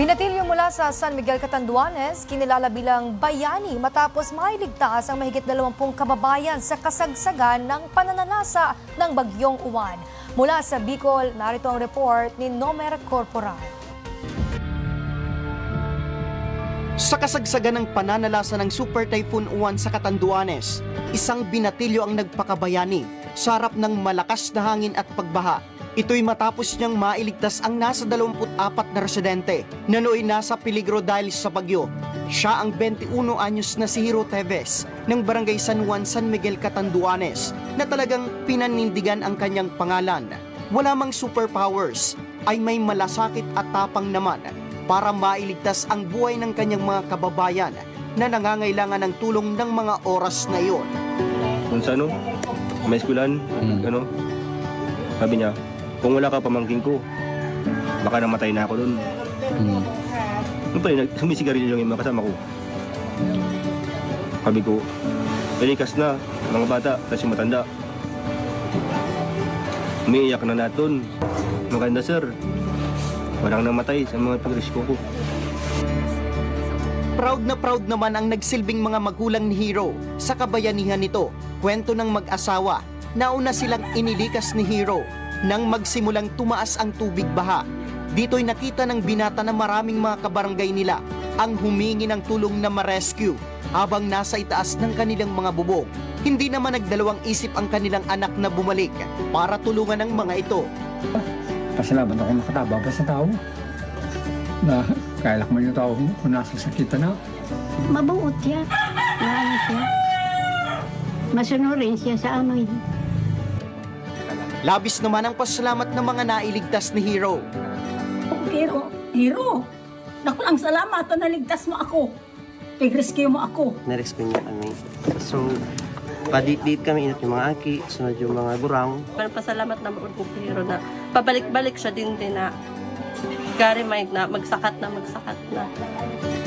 Binatilyo mula sa San Miguel Catanduanes, kinilala bilang bayani matapos mailigtas ang mahigit 20 kababayan sa kasagsagan ng pananalasa ng bagyong uwan. Mula sa Bicol, narito ang report ni Nomer Corporal. Sa kasagsagan ng pananalasa ng Super Typhoon Uwan sa Catanduanes, isang binatilyo ang nagpakabayani sa harap ng malakas na hangin at pagbaha. Ito'y matapos niyang mailigtas ang nasa 24 na residente na nooy nasa peligro dahil sa bagyo. Siya ang 21 anyos na si Hiro Teves ng Barangay San Juan, San Miguel, Catanduanes na talagang pinanindigan ang kanyang pangalan. Wala mang superpowers, ay may malasakit at tapang naman para mailigtas ang buhay ng kanyang mga kababayan na nangangailangan ng tulong ng mga oras na iyon. kung sa ano, may eskulan, ano, sabi niya, kung wala ka pamangking ko, baka namatay na ako doon. Hmm. Ano pa yun, nag- sumisigarilyo yung mga kasama ko. Sabi ko, pinikas na, mga bata, tapos yung matanda. Umiiyak na natin. Maganda sir, walang namatay sa mga pagrisko ko. Proud na proud naman ang nagsilbing mga magulang ni Hero sa kabayanihan nito. Kwento ng mag-asawa, nauna silang inilikas ni Hero nang magsimulang tumaas ang tubig baha. Dito'y nakita ng binata na maraming mga kabarangay nila ang humingi ng tulong na ma-rescue habang nasa itaas ng kanilang mga bubong. Hindi naman nagdalawang isip ang kanilang anak na bumalik para tulungan ang mga ito. Pasalamat ako nakatababa sa tao. Na kaya mo yung tao kung nasa sakita na. Mabuot siya. Maano siya. Masunurin siya sa amin. Labis naman ang pasalamat ng mga nailigtas ni Hero. Hero, hero. Naku lang salamat na naligtas mo ako. Pag-rescue mo ako. na-rescue niya kami. So, padit-dit kami inat yung mga aki, sunod yung mga gurang. Parang pasalamat na mo kung hero na pabalik-balik siya din din na gari mind na magsakat na magsakat na.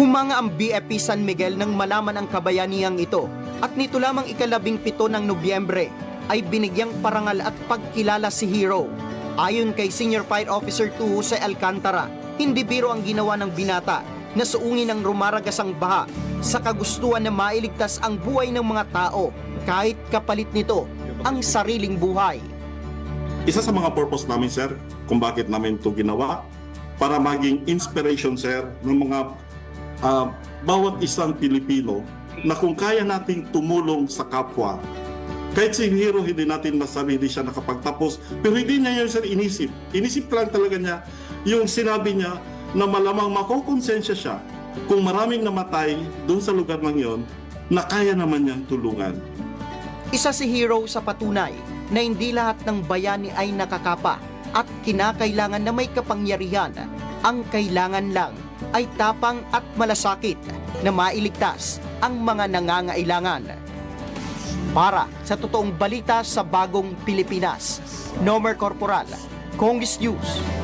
Humanga ang BFP San Miguel nang malaman ang kabayanihang ito at nito lamang ikalabing pito ng Nobyembre ay binigyang parangal at pagkilala si Hero. Ayon kay Senior Fire Officer 2 Jose Alcantara, hindi biro ang ginawa ng binata na suungin ng rumaragasang baha sa kagustuhan na mailigtas ang buhay ng mga tao kahit kapalit nito ang sariling buhay. Isa sa mga purpose namin, sir, kung bakit namin ito ginawa, para maging inspiration, sir, ng mga ah, bawat isang Pilipino na kung kaya nating tumulong sa kapwa, kahit si Hero, hindi natin masabi hindi siya nakapagtapos, pero hindi niya yun, sir, inisip. Inisip lang talaga niya yung sinabi niya na malamang makokonsensya siya kung maraming namatay doon sa lugar ng yon na kaya naman niyang tulungan. Isa si Hero sa patunay na hindi lahat ng bayani ay nakakapa at kinakailangan na may kapangyarihan. Ang kailangan lang ay tapang at malasakit na mailigtas ang mga nangangailangan. Para sa totoong balita sa bagong Pilipinas, Nomer Corporal, Congress News.